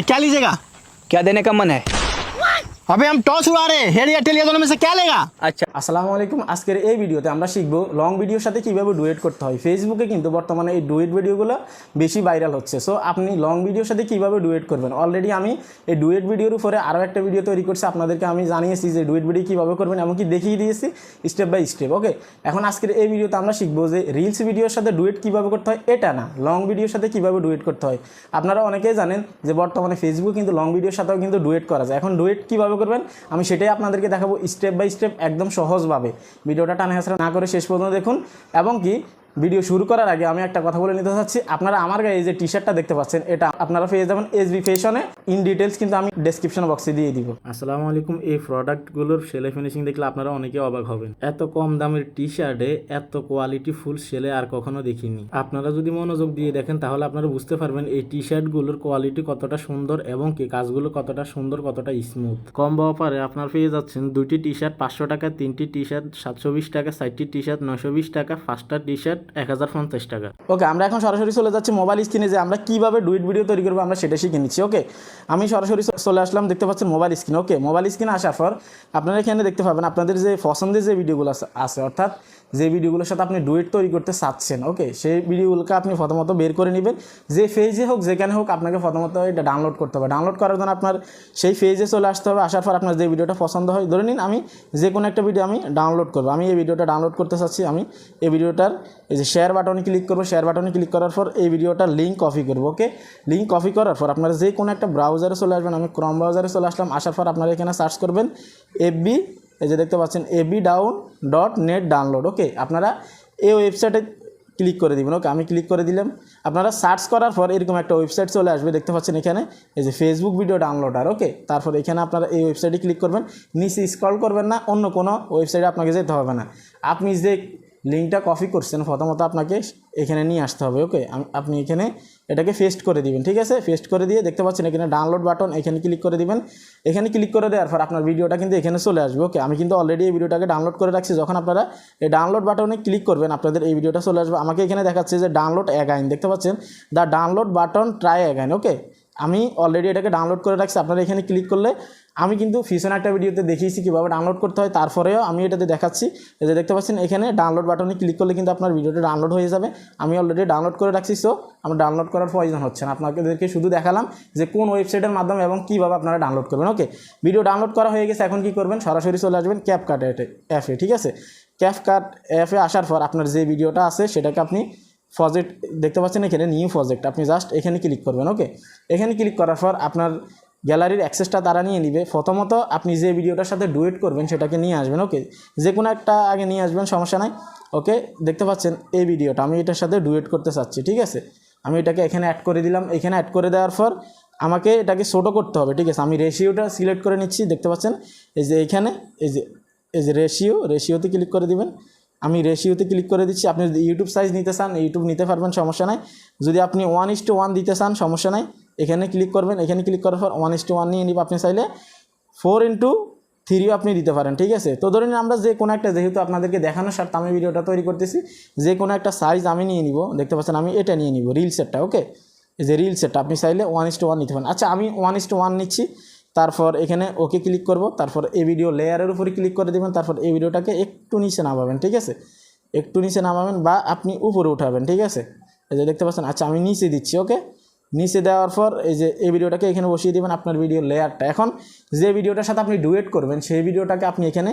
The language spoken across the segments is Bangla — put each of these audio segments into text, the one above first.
क्या लीजिएगा? क्या देने का मन है? अबे हम टॉस उड़ा रहे हेड या टेल ये दोनों में से क्या लेगा अच्छा আসসালামু আলাইকুম আজকের এই ভিডিওতে আমরা শিখবো লং ভিডিওর সাথে কীভাবে ডুয়েট করতে হয় ফেসবুকে কিন্তু বর্তমানে এই ডুয়েট ভিডিওগুলো বেশি ভাইরাল হচ্ছে সো আপনি লং ভিডিওর সাথে কীভাবে ডুয়েট করবেন অলরেডি আমি এই ডুয়েট ভিডিওর উপরে আরও একটা ভিডিও তৈরি করছি আপনাদেরকে আমি জানিয়েছি যে ডুয়েট ভিডিও কীভাবে করবেন এমনকি দেখিয়ে দিয়েছি স্টেপ বাই স্টেপ ওকে এখন আজকের এই ভিডিওতে আমরা শিখবো যে রিলস ভিডিওর সাথে ডুয়েট কীভাবে করতে হয় এটা না লং ভিডিওর সাথে কীভাবে ডুয়েট করতে হয় আপনারা অনেকেই জানেন যে বর্তমানে ফেসবুক কিন্তু লং ভিডিওর সাথেও কিন্তু ডুয়েট করা যায় এখন ডুয়েট কীভাবে করবেন। আমি সেটাই আপনাদেরকে দেখাবো স্টেপ বাই স্টেপ একদম সহজভাবে। ভিডিওটা টানা হাসরা না করে শেষ পর্যন্ত দেখুন। এবং কি ভিডিও শুরু করার আগে আমি একটা কথা বলে নিতে চাচ্ছি। আপনারা আমার গায়ে এই যে টি শার্টটা দেখতে পাচ্ছেন, এটা আপনারা পেয়ে যাবেন এসবি ফ্যাশনে ইন ডিটেলস কিন্তু আমি ডেসক্রিপশন বক্সে দিয়ে দিব। আসসালামু আলাইকুম, এই প্রোডাক্টগুলোর সেলে ফিনিশিং দেখলে আপনারা অনেকে অবাক হবেন। এত কম দামের টি শার্টে এত কোয়ালিটি ফুল সেলে আর কখনো দেখিনি। আপনারা যদি মনোযোগ দিয়ে দেখেন, তাহলে আপনারা বুঝতে পারবেন এই টি শার্টগুলোর কোয়ালিটি কতটা সুন্দর এবং কি কাজগুলো কতটা সুন্দর, কতটা স্মুথ কম অফারে আপনার পেয়ে যাচ্ছেন দুইটি টি শার্ট পাঁচশো টাকা, তিনটি টি শার্ট সাতশো বিশ টাকা চারটি টি শার্ট নশো বিশ টাকা, পাঁচটা টি শার্ট এক হাজার পঞ্চাশ টাকা। ওকে আমরা এখন সরাসরি চলে যাচ্ছি মোবাইল স্ক্রিনে যে আমরা কীভাবে ডুইট ভিডিও তৈরি করব আমরা সেটা শিখে নিচ্ছি ওকে আমি সরাসরি চলে আসলাম, দেখতে পাচ্ছেন মোবাইল স্ক্রিন ওকে মোবাইল স্ক্রিনে আসার পর আপনারা এখানে দেখতে পাবেন আপনাদের যে পছন্দের যে ভিডিওগুলো আছে- অর্থাৎ যে ভিডিওগুলোর সাথে আপনি ডুয়েট তৈরি করতে চাচ্ছেন ওকে সেই ভিডিওগুলোকে আপনি প্রথমত বের করে নেবেন। যে ফেজে হোক, যেখানে হোক আপনাকে প্রথমত এটা ডাউনলোড করতে হবে। ডাউনলোড করার জন্য আপনার সেই ফেজে চলে আসতে হবে। আসার পর আপনার যে ভিডিওটা পছন্দ হয়, ধরে নিন আমি যে কোনো একটা ভিডিও আমি ডাউনলোড করব। আমি এই ভিডিওটা ডাউনলোড করতে চাচ্ছি, আমি এই ভিডিওটার এই যে শেয়ার বাটনে ক্লিক করব শেয়ার বাটনে ক্লিক করার পর এই ভিডিওটা লিঙ্ক কপি করব ওকে লিঙ্ক কপি করার পর আপনারা যে কোনো একটা ব্রাউজারে চলে আসবেন, আমি ক্রম ব্রাউজারে চলে আসলাম, আসার পর আপনারা এখানে সার্চ করবেন এফবি এই যে দেখতে পাচ্ছেন AB down dot net download okay আপনারা এই ওয়েবসাইটে ক্লিক করে দিবেন ওকে আমি ক্লিক করে দিলাম, আপনারা সার্চ করার পর এরকম একটা ওয়েবসাইট চলে আসবে, দেখতে পাচ্ছেন এখানে, এই যে ফেসবুক ভিডিও ডাউনলোডার ওকে তারপর এখানে আপনারা এই ওয়েবসাইটে ক্লিক করবেন, নিচে স্ক্রল করবেন না, অন্য কোনো ওয়েবসাইটে আপনাকে যেতে হবে না। আপনি যে লিঙ্কটা কপি করছেন, প্রথমত আপনাকে এখানে নিয়ে আসতে হবে ওকে আপনি এখানে এটাকে ফেস্ট করে দিবেন, ঠিক আছে? ফেস্ট করে দিয়ে দেখতে পাচ্ছেন এখানে ডাউনলোড বাটন এখানে ক্লিক করে দিবেন। এখানে ক্লিক করে দেওয়ার পর আপনার ভিডিওটা কিন্তু এখানে চলে আসবে ওকে আমি কিন্তু অলরেডি এই ভিডিওটাকে ডাউনলোড করে রাখছি, যখন আপনারা এই ডাউনলোড বাটনে ক্লিক করবেন, আপনাদের এই ভিডিওটা চলে আসবে। আমাকে এখানে দেখাচ্ছে যে ডাউনলোড অ্যাগাইন দেখতে পাচ্ছেন? The download button try again okay আমি অলরেডি এটাকে ডাউনলোড করে রাখছি, আপনারা এখানে ক্লিক করলে আমি কিন্তু ফিশন একটা ভিডিওতে দেখিয়েছি কীভাবে ডাউনলোড করতে হয়, তারপরেও আমি এটাতে দেখাচ্ছি। যে দেখতে পাচ্ছেন, এখানে ডাউনলোড বাটনে ক্লিক করলে কিন্তু আপনার ভিডিওটা ডাউনলোড হয়ে যাবে। আমি অলরেডি ডাউনলোড করে রাখছি সো আমার ডাউনলোড করার প্রয়োজন হচ্ছে না। আপনাদেরকে শুধু দেখালাম যে কোন ওয়েবসাইটের মাধ্যমে এবং কীভাবে আপনারা ডাউনলোড করবেন ওকে ভিডিও ডাউনলোড করা হয়ে গেছে, এখন কী করবেন? সরাসরি চলে আসবেন ক্যাপকাট অ্যাপে ঠিক আছে? ক্যাপকাট অ্যাপে আসার পর আপনার যে ভিডিওটা আছে, সেটাকে আপনি প্রজেক্ট দেখতে পাচ্ছেন এখানে নিউ প্রজেক্ট আপনি জাস্ট এখানে ক্লিক করবেন ওকে এখানে ক্লিক করার পর আপনার গ্যালারির অ্যাক্সেসটা তারা নিয়ে নিবে। প্রথমত আপনি যে ভিডিওটার সাথে ডুয়েট করবেন সেটাকে নিয়ে আসবেন, ওকে? যে কোনো একটা আগে নিয়ে আসবেন, সমস্যা নাই, ওকে? দেখতে পাচ্ছেন এই ভিডিওটা, আমি এটার সাথে ডুয়েট করতে চাচ্ছি, ঠিক আছে? আমি এটাকে এখানে অ্যাড করে দিলাম, এখানে অ্যাড করে দেওয়ার পর আমাকে এটাকে ছোটো করতে হবে, ঠিক আছে? আমি রেশিওটা সিলেক্ট করে নিচ্ছি, দেখতে পাচ্ছেন? এই যে এখানে, এই যে এই যে রেশিও রেশিওতে ক্লিক করে দিবেন। আমি রেশিওতে ক্লিক করে দিচ্ছি, আপনি যদি ইউটিউব সাইজ নিতে চান ইউটিউব নিতে পারবেন, সমস্যা নাই। যদি আপনি ওয়ান ইস টু ওয়ান দিতে চান, সমস্যা নাই। এখানে ক্লিক করবেন, এখানে ক্লিক করার পর ওয়ান ইস টু ওয়ান নিয়ে নিব। আপনি চাইলে ফোর ইন্টু থ্রিও আপনি দিতে পারেন, ঠিক আছে? তো ধরুন আমরা যে কোনো একটা, যেহেতু আপনাদেরকে দেখানোর স্বার্থে আমি ভিডিওটা তৈরি করতেছি, যে কোনো একটা সাইজ আমি নিয়ে নিব। দেখতে পাচ্ছেন আমি এটা নিয়ে নিব রিল সেটটা ওকে এই যে রিল সেটটা আপনি চাইলে ওয়ান ইস টু ওয়ান নিতে পারেন। আচ্ছা আমি ওয়ান ইস টু ওয়ান নিচ্ছি, তারপর এখানে ওকে ক্লিক করব, তারপর এই ভিডিও লেয়ারের উপরে ক্লিক করে দেবেন, তারপর এই ভিডিওটাকে একটু নিচে নামাবেন, ঠিক আছে? একটু নিচে নামাবেন বা আপনি উপরে উঠাবেন, ঠিক আছে? এই যে দেখতে পাচ্ছেন আচ্ছা আমি নিচে দিচ্ছি ওকে নিচে দেওয়ার পর এই যে এই ভিডিওটাকে এখানে বসিয়ে দেবেন আপনার ভিডিও লেয়ারটা এখন যে ভিডিওটার সাথে আপনি ডুয়েট করবেন, সেই ভিডিওটাকে আপনি এখানে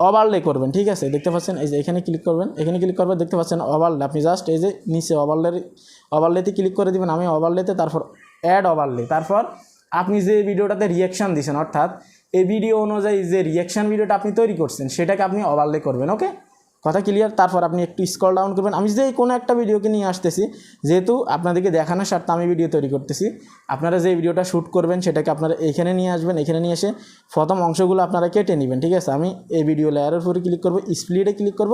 ওভারলে করবেন, ঠিক আছে? দেখতে পাচ্ছেন? এই যে এখানে ক্লিক করবেন, এখানে ক্লিক করবেন, দেখতে পাচ্ছেন ওভারলে আপনি জাস্ট এই যে নিচে ওভারলে ওভারলেতে ক্লিক করে দিবেন, আমি ওভারলেতে তারপর অ্যাড ওভারলে তারপর আপনি যে ভিডিওটাতে রিয়াকশান দিয়েছেন অর্থাৎ এই ভিডিও অনুযায়ী যে রিয়াকশান ভিডিওটা আপনি তৈরি করছেন, সেটাকে আপনি ওভারলে করবেন ওকে কথা ক্লিয়ার তারপর আপনি একটু স্কল ডাউন করবেন। আমি যে কোনো একটা ভিডিওকে নিয়ে আসতেছি, যেহেতু আপনাদেরকে দেখানোর স্বার্থে আমি ভিডিও তৈরি করতেছি, আপনারা যে ভিডিওটা শ্যুট করবেন, সেটাকে আপনারা এখানে নিয়ে আসবেন এখানে নিয়ে এসে প্রথম অংশগুলো আপনারা কেটে নেবেন, ঠিক আছে? আমি এই ভিডিও লেয়ারের উপরে ক্লিক করব স্প্লিটে ক্লিক করব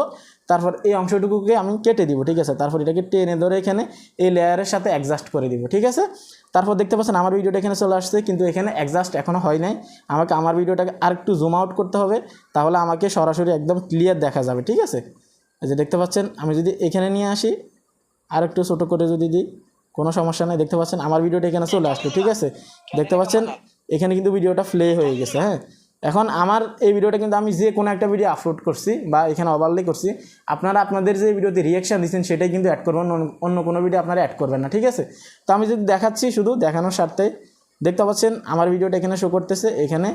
তারপর এই অংশটুকুকে আমি কেটে দিব, ঠিক আছে? তারপর এটাকে টেনে ধরে এখানে এই লেয়ারের সাথে অ্যাডজাস্ট করে দিব, ঠিক আছে? তারপর দেখতে পাচ্ছেন আমার ভিডিওটা এখানে চলে আসছে, কিন্তু এখানে অ্যাডজাস্ট এখনও হয় নাই। আমাকে আমার ভিডিওটাকে আর একটু জুম আউট করতে হবে, তাহলে আমাকে সরাসরি একদম ক্লিয়ার দেখা যাবে, ঠিক আছে? এই যে দেখতে পাচ্ছেন, আমি যদি এখানে নিয়ে আসি আর একটু ছোটো করে যদি দিই, কোনো সমস্যা নেই। দেখতে পাচ্ছেন, আমার ভিডিওটা এখানে চলে আসলো, ঠিক আছে? দেখতে পাচ্ছেন, এখানে কিন্তু ভিডিওটা প্লে হয়ে গেছে হ্যাঁ? এখন আমার এই ভিডিওটা কিন্তু আমি যে কোনো একটা ভিডিও আপলোড করছি বা এখানে ওভারলে করছি, আপনারা আপনাদের যে ভিডিওতে রিয়াকশান দিচ্ছেন সেটাই কিন্তু অ্যাড করবেন, অন্য- কোনো ভিডিও আপনারা অ্যাড করবেন না, ঠিক আছে? তো আমি যদি দেখাচ্ছি শুধু দেখানোর স্বার্থে, দেখতে পাচ্ছেন আমার ভিডিওটা এখানে শো করতেছে, এখানে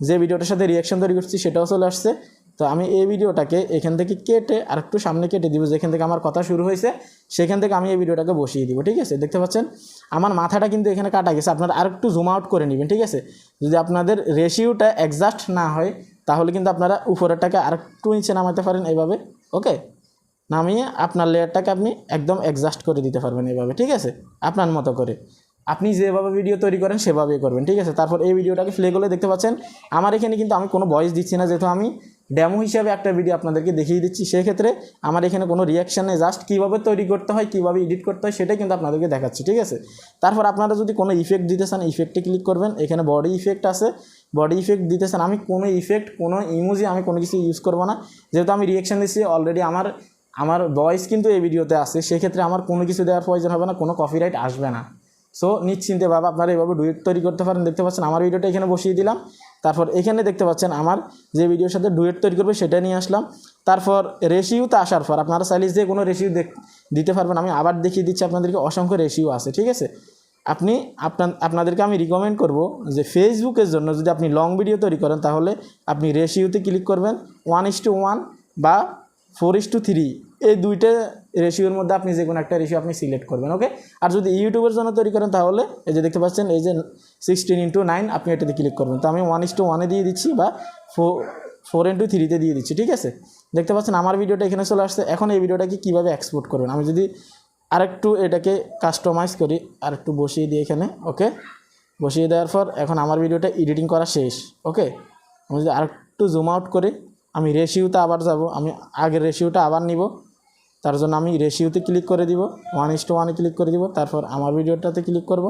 যে ভিডিওটার সাথে রিয়াকশান তৈরি করছি সেটাও চলে আসছে। তো আমি এই ভিডিওটাকে এখান থেকে কেটে আর একটু সামনে কেটে দিব, যেখান থেকে আমার কথা শুরু হয়েছে, সেখান থেকে আমি এই ভিডিওটাকে বসিয়ে দিব, ঠিক আছে? দেখতে পাচ্ছেন? আমার মাথাটা কিন্তু এখানে কাটা গেছে, আপনারা আর একটু জুম আউট করে নেবেন, ঠিক আছে? যদি আপনাদের রেশিওটা অ্যাডজাস্ট না হয়, তাহলে কিন্তু আপনারা উপরেরটাকে আর একটু নিচে নামাতে পারেন এইভাবে, ওকে? নামিয়ে আপনার লেয়ারটাকে আপনি একদম অ্যাডজাস্ট করে দিতে পারবেন এইভাবে, ঠিক আছে? আপনার মতো করে। আপনি যেভাবে ভিডিও তৈরি করেন, সেভাবেই করবেন, ঠিক আছে? তারপর এই ভিডিওটাকে প্লে করলে দেখতে পাচ্ছেন, আমার এখানে কিন্তু আমি কোনো ভয়েস দিচ্ছি না, যেহেতু আমি ডেমো হিসাবে একটা ভিডিও আপনাদেরকে দেখিয়ে দিচ্ছি। সেক্ষেত্রে আমার এখানে কোনো রিয়াকশান জাস্ট কীভাবে তৈরি করতে হয়, কীভাবে এডিট করতে হয়, সেটাই কিন্তু আপনাদেরকে দেখাচ্ছি, ঠিক আছে? তারপর আপনারা যদি কোনো ইফেক্ট দিতে চান ইফেক্টে ক্লিক করবেন। এখানে বডি ইফেক্ট আছে। বডি ইফেক্ট দিতে চান, আমি কোনো ইফেক্ট কোনো ইমোজি আমি কোনো কিছু ইউজ করব না। যেহেতু আমি রিয়াকশান দিচ্ছি অলরেডি আমার আমার ভয়েস কিন্তু এই ভিডিওতে আছে। সেক্ষেত্রে আমার কোনো কিছু দেওয়ার প্রয়োজন হবে না, কোনো কপিরাইট আসবে না। সো নিশ্চিন্তে ভাবে আপনারা এভাবে ডুয়েট তৈরি করতে পারেন। দেখতে পাচ্ছেন, আমার ভিডিওটা এখানে বসিয়ে দিলাম। তারপর এখানে দেখতে পাচ্ছেন আমার যে ভিডিওর সাথে ডুয়েট তৈরি করবে সেটা নিয়ে আসলাম। তারপর রেশিওতে আসার পর আপনারা চাইলে যে কোনো রেশিও দিতে পারবেন। আমি আবার দেখিয়ে দিচ্ছি আপনাদেরকে অসংখ্য রেশিও আছে, ঠিক আছে? আপনি আপনার আপনাদেরকে আমি রিকমেন্ড করব যে ফেসবুকের জন্য যদি আপনি লং ভিডিও তৈরি করেন, তাহলে আপনি রেশিওতে ক্লিক করবেন। ওয়ান ইস টু ওয়ান বা ফোর ইস টু থ্রি এই দুইটা রেশিওর মধ্যে আপনি যে কোনো একটা রেশিও আপনি সিলেক্ট করবেন ওকে আর যদি ইউটিউবের জন্য তৈরি করেন তাহলে, এই যে দেখতে পাচ্ছেন, এই যে সিক্সটিন ইন্টু নাইন আপনি এটাতে ক্লিক করবেন। তো আমি ওয়ান ইস টু ওয়ানে দিয়ে দিচ্ছি বা ফোর ফোর ইন্টু থ্রিতে দিয়ে দিচ্ছি, ঠিক আছে? দেখতে পাচ্ছেন, আমার ভিডিওটা এখানে চলে আসছে। এখন এই ভিডিওটাকে কীভাবে এক্সপোর্ট করবেন? আমি যদি আরেকটু এটাকে কাস্টমাইজ করি, আরেকটু বসিয়ে দিই এখানে ওকে বসিয়ে দেওয়ার পর এখন আমার ভিডিওটা এডিটিং করা শেষ ওকে আমি যদি আরেকটু জুম আউট করি, আমি রেশিওতে আবার যাব, আমি আগের রেশিওটা আবার নিব। তার জন্য আমি রেশিওতে ক্লিক করে দিব ওয়ান ইস টু ওয়ানে ক্লিক করে দিব, তারপর আমার ভিডিওটাতে ক্লিক করব।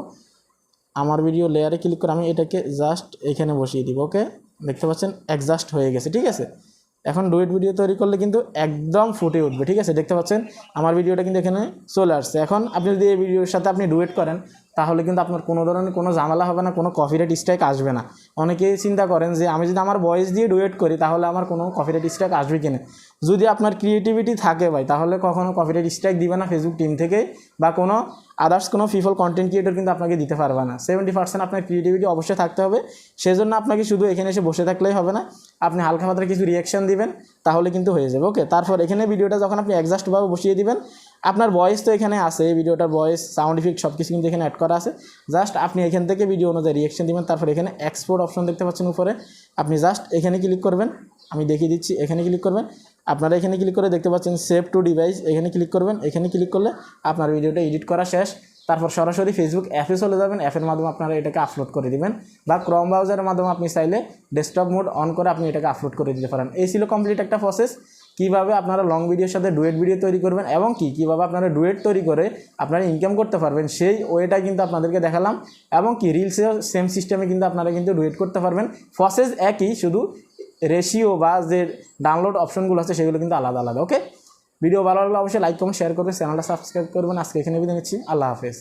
আমার ভিডিও লেয়ারে ক্লিক করে আমি এটাকে জাস্ট এখানে বসিয়ে দিব ওকে দেখতে পাচ্ছেন অ্যাডজাস্ট হয়ে গেছে, ঠিক আছে? এখন ডুয়েট ভিডিও তৈরি করলে কিন্তু একদম ফুটে উঠবে, ঠিক আছে? দেখতে পাচ্ছেন, আমার ভিডিওটা কিন্তু এখানে চলে আসছে। এখন আপনি যদি এই ভিডিওর সাথে আপনি ডুয়েট করেন, তাহলে কিন্তু আপনার কোনো ধরনের কোনো ঝামেলা হবে না, কোনো কপিরাইট স্ট্রাইক আসবে না। অনেকেই চিন্তা করেন যে, আমি যদি আমার ভয়েস দিয়ে ডুয়েট করি, তাহলে আমার কোনো কপিরাইট স্ট্রাইক আসবে কিনা? যদি আপনার ক্রিয়েটিভিটি থাকে ভাই, তাহলে কখনো কপিরাইট স্ট্রাইক দিবে না ফেসবুক টিম থেকে বা কোনো আদার্স কোনো ফিফল কন্টেন্ট ক্রিয়েটর কিন্তু আপনাকে দিতে পারবে না। সেভেন্টি পার্সেন্ট আপনার ক্রিয়েটিভিটি অবশ্যই থাকতে হবে। সেজন্য আপনাকে শুধু এখানে এসে বসে থাকলেই হবে না। আপনি হালকা মাত্রা কিছু রিয়াকশন দিবেন, তাহলে কিন্তু হয়ে যাবে। ওকে তারপর এখানে ভিডিওটা যখন আপনি অ্যাডজাস্টভাবে বসিয়ে দিবেন আপনার ভয়েস তো এখানে আছে, এই ভিডিওটার ভয়েস সাউন্ড ইফেক্ট সব কিছু কিন্তু এখানে অ্যাড করা আছে। জাস্ট আপনি এখান থেকে ভিডিও অনুযায়ী রিয়াকশন দেবেন, তারপর এখানে এক্সপোর্ট অপশন দেখতে পাচ্ছেন উপরে। আপনি জাস্ট এখানে ক্লিক করবেন, আমি দেখিয়ে দিচ্ছি, এখানে ক্লিক করবেন। আপনারা এখানে ক্লিক করে দেখতে পাচ্ছেন সেভ টু ডিভাইস এখানে ক্লিক করবেন, এখানে ক্লিক করলে আপনার ভিডিওটা এডিট করা শেষ। তারপর সরাসরি ফেসবুক অ্যাপে চলে যাবেন অ্যাপের মাধ্যমে আপনারা এটাকে আপলোড করে দিবেন। বা ক্রম ব্রাউজারের মাধ্যমে আপনি চাইলে ডেস্কটপ মোড অন করে আপনি এটাকে আপলোড করে দিতে পারেন। এই ছিল কমপ্লিট একটা প্রসেস কীভাবে আপনারা লং ভিডিওর সাথে ডুয়েট ভিডিও তৈরি করবেন এবং কি, কীভাবে আপনারা ডুয়েট তৈরি করে আপনারা ইনকাম করতে পারবেন, সেই ওয়েটা কিন্তু আপনাদেরকে দেখালাম এবং কি রিলসেও সেম সিস্টেমে কিন্তু আপনারা কিন্তু ডুয়েট করতে পারবেন। প্রসেস একই, শুধু রেশিও বা যে ডাউনলোড অপশনগুলো আছে, সেগুলো কিন্তু আলাদা আলাদা ওকে ভিডিও ভালো লাগলে অবশ্যই লাইক কমেন্ট শেয়ার করবেন চ্যানেলটা সাবস্ক্রাইব করবেন। আজকে এখানে বিদায় নিচ্ছি। আল্লাহ হাফেজ।